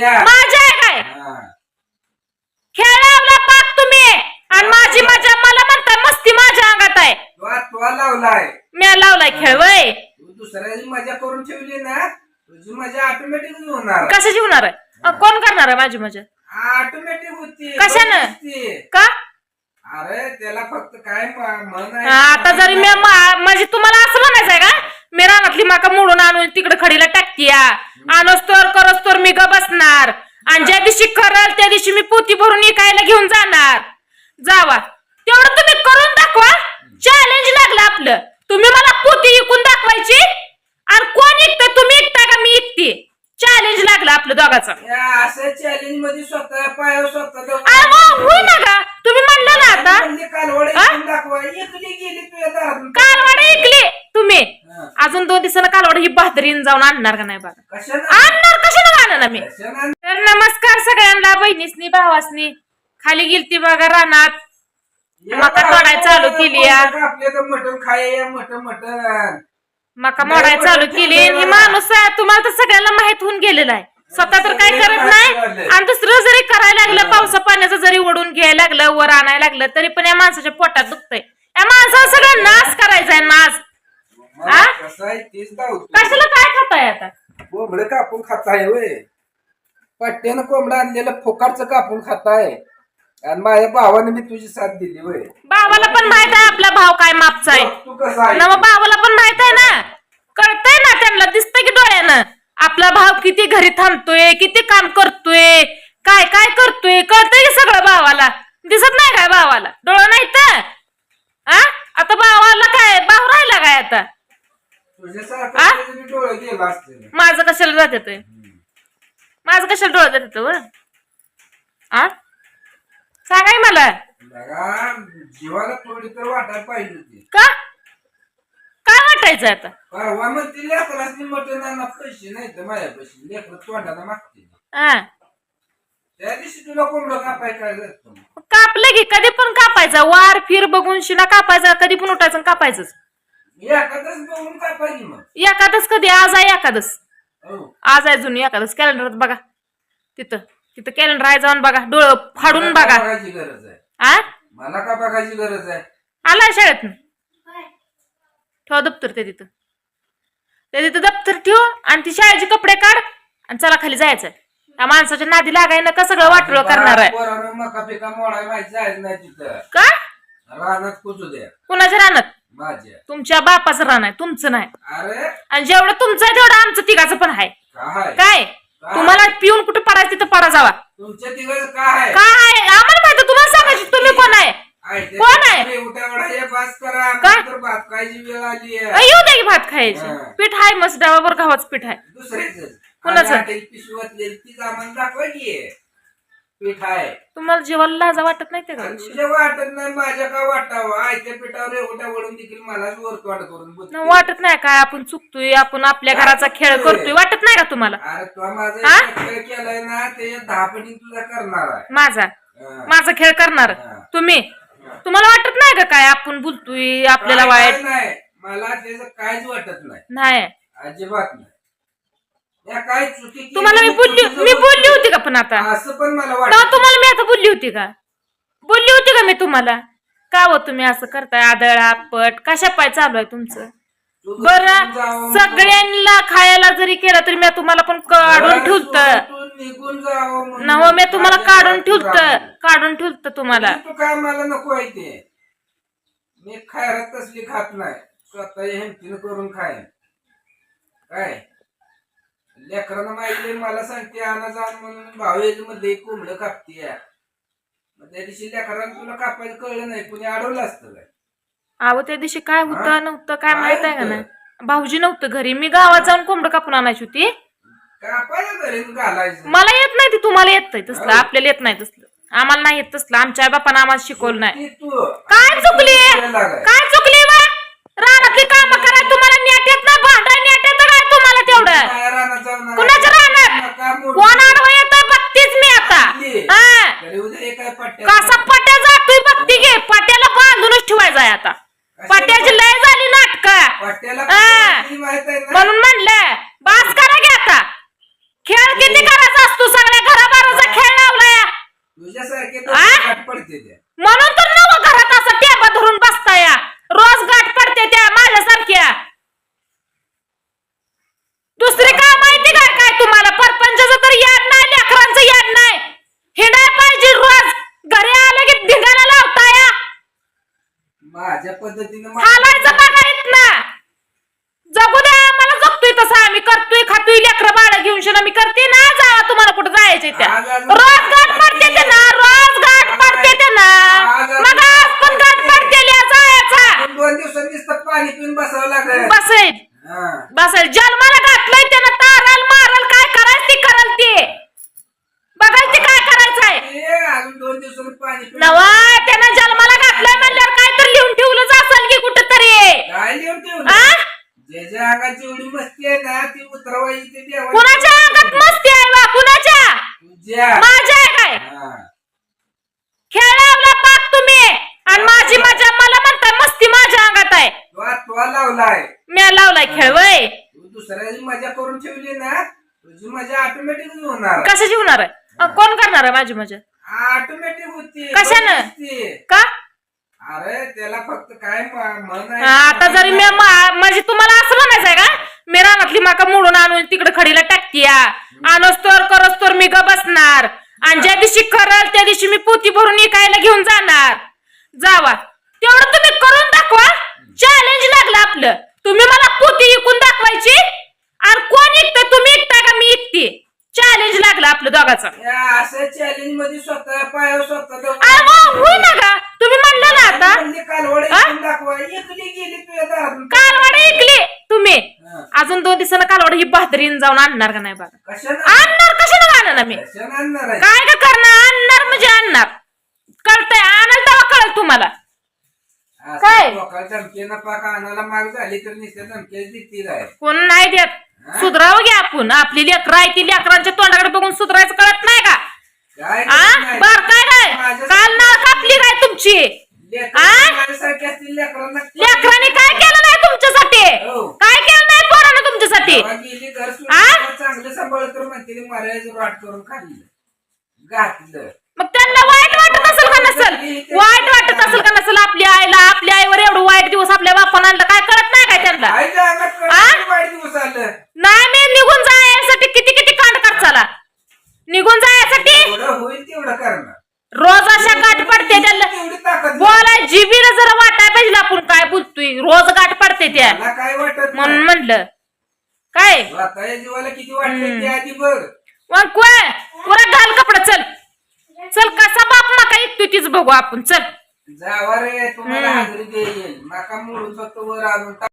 माझ्या आहे काय? हा. खेळ लावला पाक तुम्ही. आणि माझी मजा मला म्हणताय मस्ती माझ्या अंगात आहे. लावलाय. मी लावलाय खेळ वय. तू दुसऱ्याची मजा करून ठेवली ना तुझी मजा ऑटोमॅटिक होणार. कशाची होणार आहे? कोण करणार आहे माझी मजा? ऑटोमॅटिक होती. कशानं? का? अरे त्याला फक्त काय आता जरी मी म्हणजे तुम्हाला असं म्हणायचं आहे का? मी रानातली माका मोडून आणून तिकडे खडीला टाकतीया. आणस तर मी ग बसणार. आणि ज्या दिवशी करल त्या दिवशी मी पोती भरून इकायला घेऊन जाणार. जावा. तेवढं तुम्ही करून दाखवा. चॅलेंज लागलं आपलं. तुम्ही मला पोती इकून दाखवायची? आणि कोण इकतं तुम्ही इकता का मी इकते चॅलेंज लागलं आपलं दोघाचं. चॅलेंजमध्ये स्वतः पायावर स्वतः मग होय ना का तुम्ही म्हणलं ना आता. कालवड हा? हा. अजून दोन दिवसानं कालवाड ही बहादरीन जाऊन आणणार का नाही बघा आणणार कशाला आणणार ना मी? तर नमस्कार सगळ्यांना बहिणीसनी भावासनी. खाली गेलती बघा रानात. मका तोडाय चालू केली मटण खाय मटण मटण. मका मोडाय चालू केली हे माणूस आहे, तुम्हाला तर सगळ्यांना माहीत होऊन गेलेला आहे. स्वतः तर काय करत नाही. आणि दुसरं जरी करायला लागलं पावसा पाण्याचं जरी ओढून घ्यायला लागलं वर आणायला लागलं तरी पण या माणसाच्या पोटात दुखतंय. या माणसाला सगळं नाश करायचा आहे नाश. आ? कसं आहे तेच दावतो कशाला काय खाताय आता? कोंबड कापून खाताय होय. पट्ट्यानं कोंबडं आणलेलं फोकाडचं कापून खाताय. आणि माझ्या भावाने मी तुझी साथ दिली होय. भावाला पण माहीत आहे आपला भाव काय मापचा आहे. तू कसं ना मग भावाला पण माहीत आहे ना. कळतंय ना त्यांना दिसतंय की डोळ्यानं. आपला भाव किती घरी थांबतोय किती काम करतोय काय काय करतोय कळतंय की सगळं भावाला. दिसत नाही काय भावाला? डोळं नाही तर आ आता भावाला काय भाव राहिला काय आता आ? तुझ्यासारखं त्याचं मी डोळे गेला असते माझं कशाला जात येतोय? माझं कशाला डोळं जात येतं? आ? सांगाय मला. बघा जीवाला थोडी तर वाटायला पाहिजे होती. का? काय वाटायचं आता? परवा मग ती लेकरासनी मटण आणा पैसे नाही तर माझ्या पैसे लेकर तोंडाला मागते. त्या दिवशी तुला कोंबडं कापाय काय जात कापलं की कधी पण कापायचा. वार फिर बघून शिना कापायचा कधी पण उठायचं आणि कापायचंच. एखादच बघून कापायची मग? एकादस कधी आज आहे एकादस हो. आज आहे जुनी एकादस कॅलेंडरात बघा. तिथं तिथं कॅलेंडर आहे जाऊन बघा. डोळं फाडून मला बघा. बघायची गरज आहे? आ? मला का बघायची गरज आहे? आलाय शाळेत. ठेवा दप्तर ते तिथं. ते तिथं दप्तर ठेव आणि ती शाळेचे कपडे काढ आणि चला खाली जायचं त्या माणसाच्या नादी लागाय ना का सगळं वाटलं करणार आहे? पोरानं मका पिका मोडाय माहिती जायचं नाही तिथं. का? रानात कुचू द्या कुणाच्या रानात? माझ्या. तुमच्या बापाचं रान आहे तुमचं नाही. अरे? आणि जेवढं तुमचं आहे तेवढं आमचं तिघाचं पण आहे. काय? काय? तुम्हाला पिऊन कुठं पडायचं तिथं पडा जावा. तुमच्या काय? काय आम्हाला माहिती तुम्हाला सांगायची तुम्ही कोण आहे? कोण आहे? उठावडा पास करा. काय? तर भात खायची वेळ आली अ, येऊ दे की भात खायची. पीठ आहे मस्त डावावर गव्हाचं पीठ आहे. कोणाचं? पिशवतलेली ती आम्हाला दाखवायची पीठ आहे तुम्हाला जेवायला लाजा वाटत नाही ते का आणि तुझ्या वाटत नाही माझ्या का वाटावं? आयत्या पिठावर एवढ्या वडून देखील मला वरतवाड करून बोलते. न, वाटत नाही काय आपण चुकतोय आपण आपल्या घराचा खेळ करतोय वाटत नाही का तुम्हाला? अरे तुला माझा हा? एक खेळ केलाय ना ते दहा पटी तुझा करणार आहे. माझा? हा. माझा खेळ करणार? हा. तुम्ही? तुम्हाला वाटत नाही का काय आपण बोलतोय आपल्याला काय- वाईट? काय नाही. मला त्याचं काहीच वाटत नाही. नाही. अजिबात नाही. या काय चुकी केली तुम्हाला मी बोलली चुकीचं मी बोलली. होती का पण आता? असं पण मला तेव्हा वाटत तुम्हाला मी आता बोलली होती का? बोलली होती का मी तुम्हाला? का हो तुम्ही असं करताय? आदळा पट कशा पाय चालू आहे तुमचं? बरं. सगळ्यांना खायला जरी केलं तरी मी तुम्हाला पण काढून ठेवत. तू निघून जावं म्हणून. नव मी तुम्हाला माझ्या काढून घरात ठेवत. काढून ठेवत तुम्हाला. तू काय मला नको आहे ते. मी खायरात तसली खात नाही. स्वतः हिमतीनं करून खाईन. काय? लेकरांना माहिती मला सांगते आणा जाण म्हणून भावेजमध्ये कोंबडं कापते मग त्या दिवशी लेकरांना तुला कापायचं कळलं नाही कुणी अडवलं असतं काय? अहो त्या दिवशी काय? होतं नव्हतं काय माहीत आहे का? नाही? भाऊजी नव्हतं घरी मी गावात जाऊन कोंबडं कापून आणायची होती. कापायचं घरी घालायचं. मला येत नाही ती तुम्हाला येत नाही तसलं. आपल्याला येत नाही तसलं. आम्हाला नाही येत तसलं आमच्या आई बापानं आम्हाला शिकवलं नाही. काय चुकली. काय चुकली रानातली काम करायला तुम्हाला नेट येत नाही भांडा तेवढं कुणाचं राहणार? कोण येतोय बघतीच मी आता? कसा पट्या जातोय बघती घे. पट्याला बांधूनच ठेवायचा आता. पट्याची लय झाली नाटक. म्हणून म्हणलं बास करा घे आता. खेळ किती करायचा असतो? सगळ्या घराबाराचा खेळ लावलाय. करते ना जावा तुम्हाला कुठं जायचंय त्या. रोज गाठ पडते ते ना रोज गाठ पडते ते ना मग आज पण गाठ पडते जायचा. दोन दोन दिवसात नुसतं पाणी पिऊन बसावं लागेल. बसेल. हा. बसेल. जन्माला घातलंय त्यानं तारल मारल काय करायचं ती करल ते. बघाल ते काय अजून दोन पाणी पिऊन नवा त्यानं जन्माला घातलंय म्हणल्यावर काय तर लिहून ठेवलंच असेल की कुठं तरी काय लिहून ठेवलं आ? जे जे अंगात जेवढी मस्ती आहे ना ती उतरवायची ते देवाची. कुणाच्या अंगात मस्ती आहे बा कुणाच्या तुझ्या माझ्या आहे काय हा. खेळावला पाक तुम्ही. आणि माझी मजा मला म्हणताय मस्ती माझ्या अंगात आहे. तो आज तो लावलाय. मी लावलाय खेळ वय. तू दुसऱ्याची मजा करून ठेवली ना तुझी मजा ऑटोमॅटिक होणार. कशाची होणार? आहे अं, कोण करणार आहे माझी मजा? ऑटोमॅटिक होती. कशानं? का? अरे त्याला फक्त काय म- मन आहे. आता जरी मी मा- म्हणजे तुम्हाला असं म्हणायचंय का? मी रानातली माका मोडून आणून तिकडे खडीला टाकतीया. आणोस तर करस तर मी ग बसणार. आणि ज्या दिवशी करल त्या दिवशी मी पोती भरून इकायला घेऊन जाणार. जावा. तेवढं तुम्ही करून दाखवा. चॅलेंज लागलं आपलं. तुम्ही मला पोती इकून दाखवायची. आणि कोण इकतं तुम्ही इकता का? मी इकते चॅलेंज लागलं आपलं दोघाचं. असं चॅलेंजमध्ये स्वतः पायावर स्वतः होई ना का तुम्ही म्हणलं ना आता म्हणजे कालवडे हा? इकून दाखवा एकली गेली तुझ्या दारातून कालवाड ऐकली तुम्ही हा. दिवसानं कालवाड ही बहादरीन जाऊन आणणार का नाही बघा? आणणार कशानं आणणार मी? काय का करणार? आणणार म्हणजे आणणार. कळतंय आणाल तेव्हा कळल तुम्हाला. काय? कोण नाही देत? सुधरावं घ्या आपण. आपली लेकरं आहे ती लेकरांच्या तोंडाकडे बघून सुधरायचं कळत नाही का. बर काय काय? काल ना कापली काय तुमची? लेकरांना लेकरांनी काय केलं नाही तुमच्यासाठी हो. काय केलं नाही पोरानं तुमच्यासाठी जेव्हा गेली घर सोडून आ? तेव्हा चांगलं सांभाळलं तर म्हणते मर्यादेचं वाट करून खाल्लं. घातलं. मग त्यांना वाईट वाटत असेल का नसेल? वाईट वाटत असेल का नसेल? आपल्या आईला आपल्या आईवर एवढं वाईट दिवस आपल्या बापानं आणलं काय कळत नाही काय त्यांना? काय जागा आ? कळलं वाईट दिवस आलं. नाही मी निघून जायसाठी किती किती कांड कर चला? निघून जायसाठी? एवढं होईल तेवढं करणार. रोज अशा गाठ पडते त्याला. बोलाय जिबीला जरा वाटाय पाहिजे आपण काय बोलतोय? रोज गाठ पडते त्या. मला काय वाटत म्हणून. म्हणलं. काय? जीवाला किती वाटतं ते आधी बघ. पुरा घाल कपडा चल चल कसा बाप माका ऐकतोय तीच बघू आपण चल जावा रे तुम्हाला हम्म. हाजरी देईल माका मोडून फक्त वर आणून टाक.